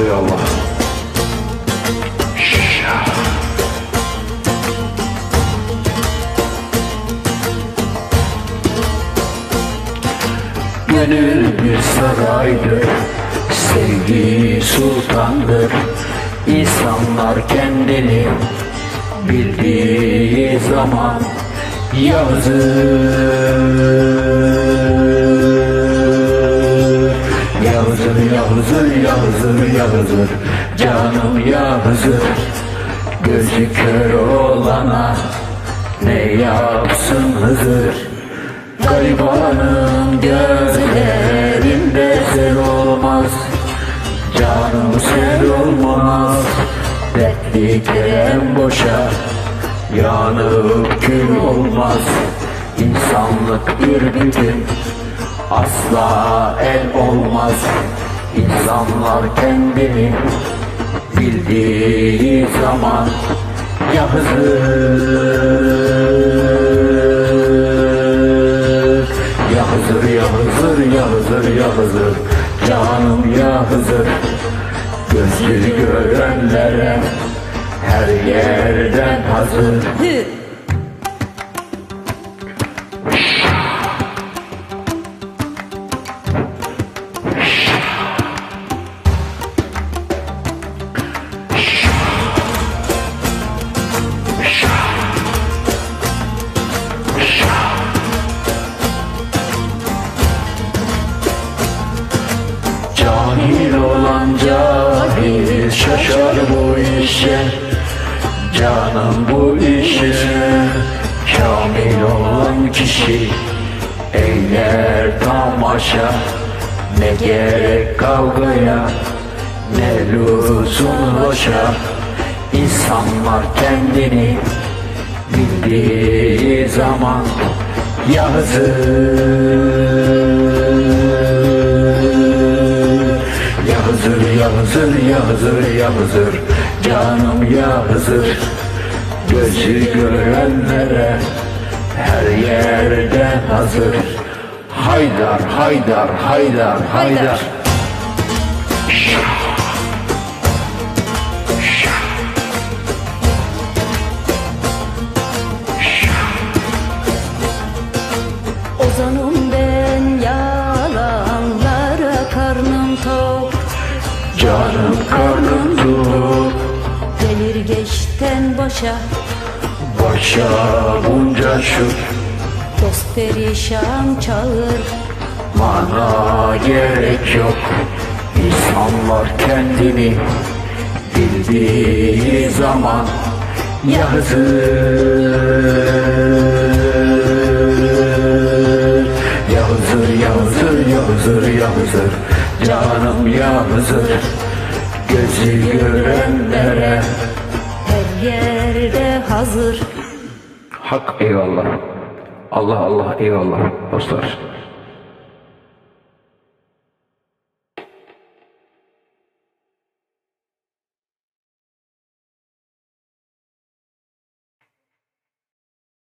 Ey Allah. Gönül bir saraydır, sevgi sultandır. İnsanlar kendini bildiği zaman yazır. Canım Yağızır Gözü kör olana ne yapsın Hızır? Garibanın gözlerinde sel olmaz Canım sel olmaz. Dertliklerim boşa Yanıp kül olmaz. İnsanlık bir bütün Asla el olmaz. İnsanlar kendini Bildiği zaman Yahızır. Yahızır, Yahızır, Yahızır, Yahızır. Canım Yahızır. Gözü görenlere her yerden hazır. Cahil şaşar bu işe Canım bu işe. Kamil olan kişi Eyler tamaşa. Ne gerek kavgaya Ne lüzum hoşa İnsanlar kendini Bildiği zaman Yahızır Yahızır, Yahızır, Yahızır Canım Yahızır Gözü görenlere her yerde hazır. Haydar, Haydar, Haydar, Haydar. Ozanım Canım karnım tok Gelir geçten başa. Başa bunca şu Dost perişan çağır. Bana gerek yok. İnsanlar kendini bildiği zaman Yahızır Yahızır, Yahızır, Yahızır, Yahızır Canım Yahızır Gözü görenlere. Her yerde hazır. Hak eyvallah. Allah Allah eyvallah dostlar